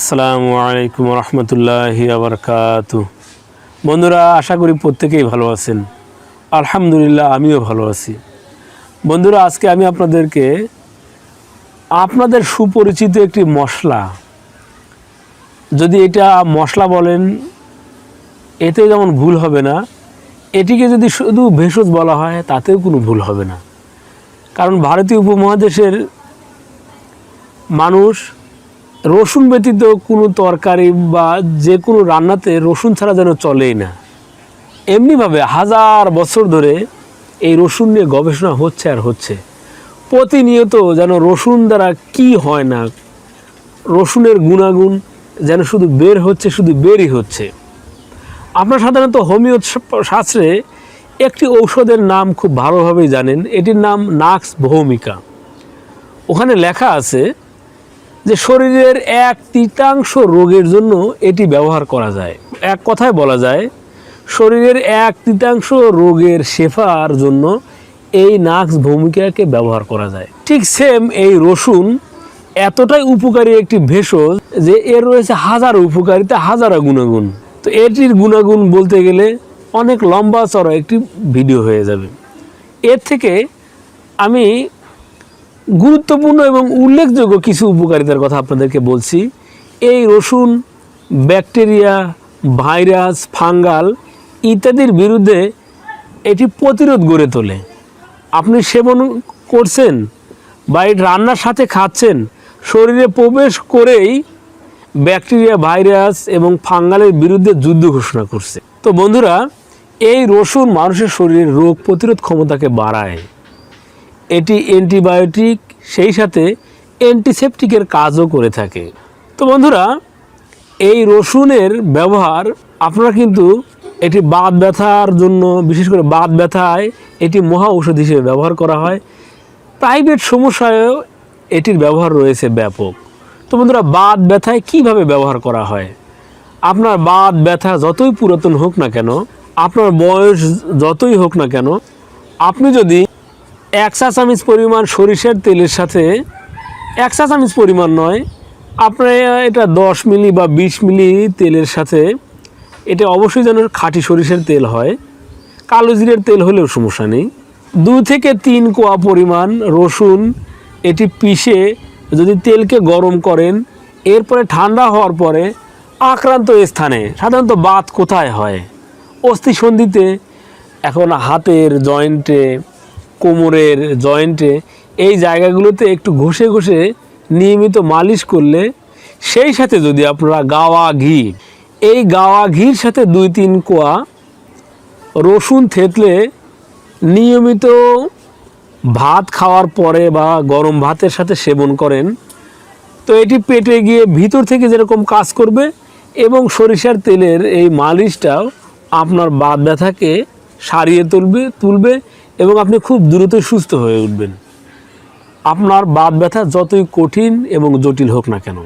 আসসালামু আলাইকুম রহমতুল্লাহ আবরকাত। বন্ধুরা, আশা করি প্রত্যেকেই ভালো আছেন। আলহামদুলিল্লাহ, আমিও ভালো আছি। বন্ধুরা, আজকে আমি আপনাদেরকে আপনাদের সুপরিচিত একটি মশলা, যদি এটা মশলা বলেন, এতে যেমন ভুল হবে না, এটিকে যদি শুধু ভেষজ বলা হয়, তাতেও কোনো ভুল হবে না। কারণ ভারতীয় উপমহাদেশের মানুষ রসুন ব্যতীত কোনো তরকারি বা যে কোনো রান্নাতে রসুন ছাড়া যেন চলেই না। এমনিভাবে হাজার বছর ধরে এই রসুন নিয়ে গবেষণা হচ্ছে আর হচ্ছে। প্রতিনিয়ত যেন রসুন দ্বারা কি হয় না, রসুনের গুণাগুণ যেন শুধু বের হচ্ছে, শুধু বেরই হচ্ছে। আপনারা সাধারণত হোমিও শাস্ত্রে একটি ঔষধের নাম খুব ভালোভাবেই জানেন, এটির নাম নাক্স ভৌমিকা। ওখানে লেখা আছে যে শরীরের এক তৃতীয়াংশ রোগের জন্য এটি ব্যবহার করা যায়। এক কথায় বলা যায়, শরীরের এক তৃতীয়াংশ রোগের শেফার জন্য এই নাক্স ভূমিকাকে ব্যবহার করা যায়। ঠিক সেম এই রসুন এতটাই উপকারী একটি ভেষজ যে এর রয়েছে হাজারো উপকারিতা, হাজারো গুণাগুণ। তো এটির গুণাগুণ বলতে গেলে অনেক লম্বা চড়া একটি ভিডিও হয়ে যাবে। এর থেকে আমি গুরুত্বপূর্ণ এবং উল্লেখযোগ্য কিছু উপকারিতার কথা আপনাদেরকে বলছি। এই রসুন, ব্যাকটেরিয়া, ভাইরাস, ফাঙ্গাল ইত্যাদির বিরুদ্ধে এটি প্রতিরোধ গড়ে তোলে। আপনি সেবন করছেন বা এটি রান্নার সাথে খাচ্ছেন, শরীরে প্রবেশ করেই ব্যাকটেরিয়া, ভাইরাস এবং ফাঙ্গালের বিরুদ্ধে যুদ্ধ ঘোষণা করছে। তো বন্ধুরা, এই রসুন মানুষের শরীরের রোগ প্রতিরোধ ক্ষমতাকে বাড়ায়। এটি অ্যান্টিবায়োটিক, সেই সাথে অ্যান্টিসেপটিকের কাজও করে থাকে। তো বন্ধুরা, এই রসুনের ব্যবহার, আপনারা কিন্তু এটি বাত ব্যথার জন্য, বিশেষ করে বাত ব্যথায় এটি মহা ঔষধ হিসেবে ব্যবহার করা হয়। প্রাইভেট সমস্যায়ও এটির ব্যবহার রয়েছে ব্যাপক। তো বন্ধুরা, বাত ব্যথায় কীভাবে ব্যবহার করা হয়? আপনার বাত ব্যথা যতই পুরাতন হোক না কেন, আপনার বয়স যতই হোক না কেন, আপনি যদি এক চা চামচ পরিমাণ সরিষার তেলের সাথে, এক চা চামচ পরিমাণ নয়, আপনার এটা দশ মিলি বা বিশ মিলি তেলের সাথে, এটা অবশ্যই যেন খাঁটি সরিষার তেল হয়। কালো জিরের তেল হলেও সমস্যা নেই। দু থেকে তিন কোয়া পরিমাণ রসুন এটি পিষে যদি তেলকে গরম করেন, এরপরে ঠান্ডা হওয়ার পরে আক্রান্ত স্থানে, সাধারণত বাত কোথায় হয়? অস্থিসন্ধিতে, এখন হাতের জয়েন্টে কোমরের জয়েন্টে এই জায়গাগুলোতে একটু ঘষে ঘষে নিয়মিত মালিশ করলে সেই সাথে যদি আপনারা গাওয়া ঘি, এই গাওয়া ঘির সাথে দুই তিন কোয়া রসুন থেতলে নিয়মিত ভাত খাওয়ার পরে বা গরম ভাতের সাথে সেবন করেন। তো এটি পেটে গিয়ে ভিতর থেকে যেরকম কাজ করবে এবং সরিষার তেলের এই মালিশটাও আপনার বাত ব্যথাকে সারিয়ে তুলবে তুলবে এবং আপনি খুব দ্রুত সুস্থ হয়ে উঠবেন। আপনার বাত ব্যথা যতই কঠিন এবং জটিল হোক না কেন।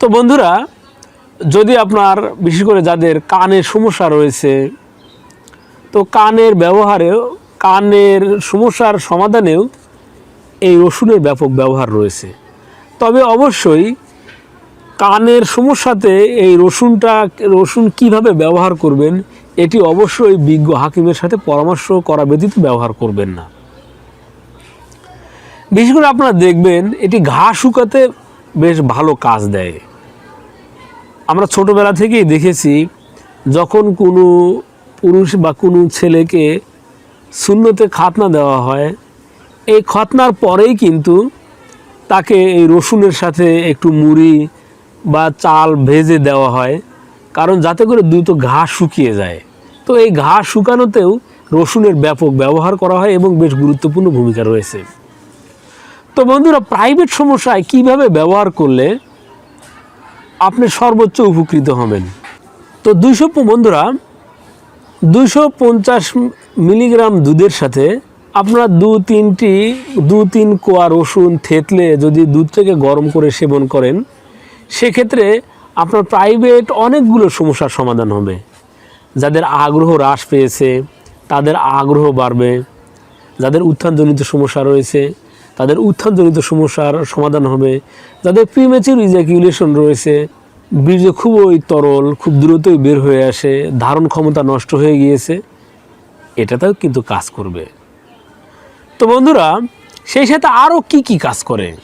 তো বন্ধুরা, যদি আপনার, বিশেষ করে যাদের কানের সমস্যা রয়েছে, তো কানের ব্যবহারেও, কানের সমস্যার সমাধানেও এই রসুনের ব্যাপক ব্যবহার রয়েছে। তবে অবশ্যই কানের সমস্যাতে এই রসুনটা, রসুন কীভাবে ব্যবহার করবেন এটি অবশ্যই বিজ্ঞ হাকিমের সাথে পরামর্শ করা ব্যতীত ব্যবহার করবেন না। বিশেষ করে আপনারা দেখবেন, এটি ঘা শুকাতে বেশ ভালো কাজ দেয়। আমরা ছোটবেলা থেকেই দেখেছি, যখন কোনো পুরুষ বা কোনো ছেলেকে শূন্যতে খাতনা দেওয়া হয়, এই খতনার পরেই কিন্তু তাকে এই রসুনের সাথে একটু মুড়ি বা চাল ভেজে দেওয়া হয়, কারণ যাতে করে দ্রুত ঘা শুকিয়ে যায়। তো এই ঘা শুকানোতেও রসুনের ব্যাপক ব্যবহার করা হয় এবং বেশ গুরুত্বপূর্ণ ভূমিকা রয়েছে। তো বন্ধুরা প্রাইভেট সমস্যায় কীভাবে ব্যবহার করলে আপনি সর্বোচ্চ উপকৃত হবেন? তো দুইশো বন্ধুরা, দুইশো পঞ্চাশ মিলিগ্রাম দুধের সাথে আপনারা দু তিনটি, দু তিন কোয়া রসুন থেতলে যদি দুধটাকে গরম করে সেবন করেন, সেক্ষেত্রে আপনার প্রাইভেট অনেকগুলো সমস্যার সমাধান হবে। যাদের আগ্রহ হ্রাস পেয়েছে, তাদের আগ্রহ বাড়বে। যাদের উত্থানজনিত সমস্যা রয়েছে, তাদের উত্থানজনিত সমস্যার সমাধান হবে। যাদের প্রিমেচিউর ইজাকিউলেশন রয়েছে, বীর্য খুবই তরল, খুব দ্রুতই বের হয়ে আসে, ধারণ ক্ষমতা নষ্ট হয়ে গিয়েছে, এটাতেও কিন্তু কাজ করবে। তো বন্ধুরা, সেই সাথে আরও কি কি কাজ করে?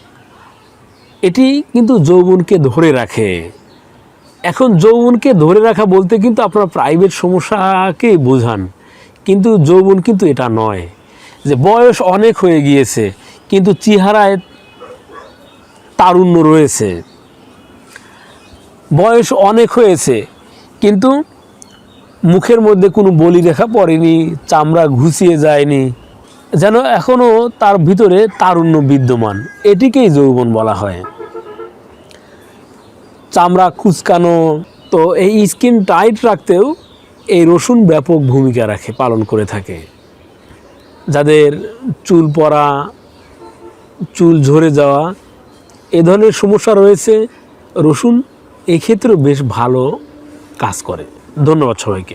এটি কিন্তু যৌবনকে ধরে রাখে। এখন যৌবনকে ধরে রাখা বলতে কিন্তু আপনার প্রাইভেট সমস্যাকেই বোঝান। কিন্তু যৌবন কিন্তু এটা নয়। যে বয়স অনেক হয়ে গিয়েছে, কিন্তু চেহারায় তারুণ্য রয়েছে। বয়স অনেক হয়েছে, কিন্তু মুখের মধ্যে কোনো বলি রেখা পড়েনি, চামড়া ঘুষিয়ে যায়নি, যেন এখনও তার ভিতরে তারুণ্য বিদ্যমান। এটিকেই যৌবন বলা হয়। চামড়া কুচকানো তো এই স্কিন টাইট রাখতেও এই রসুন ব্যাপক ভূমিকা রাখে, পালন করে থাকে। যাদের চুল পড়া, চুল ঝরে যাওয়া, এ ধরনের সমস্যা রয়েছে, রসুন এক্ষেত্রেও বেশ ভালো কাজ করে। ধন্যবাদ সবাইকে।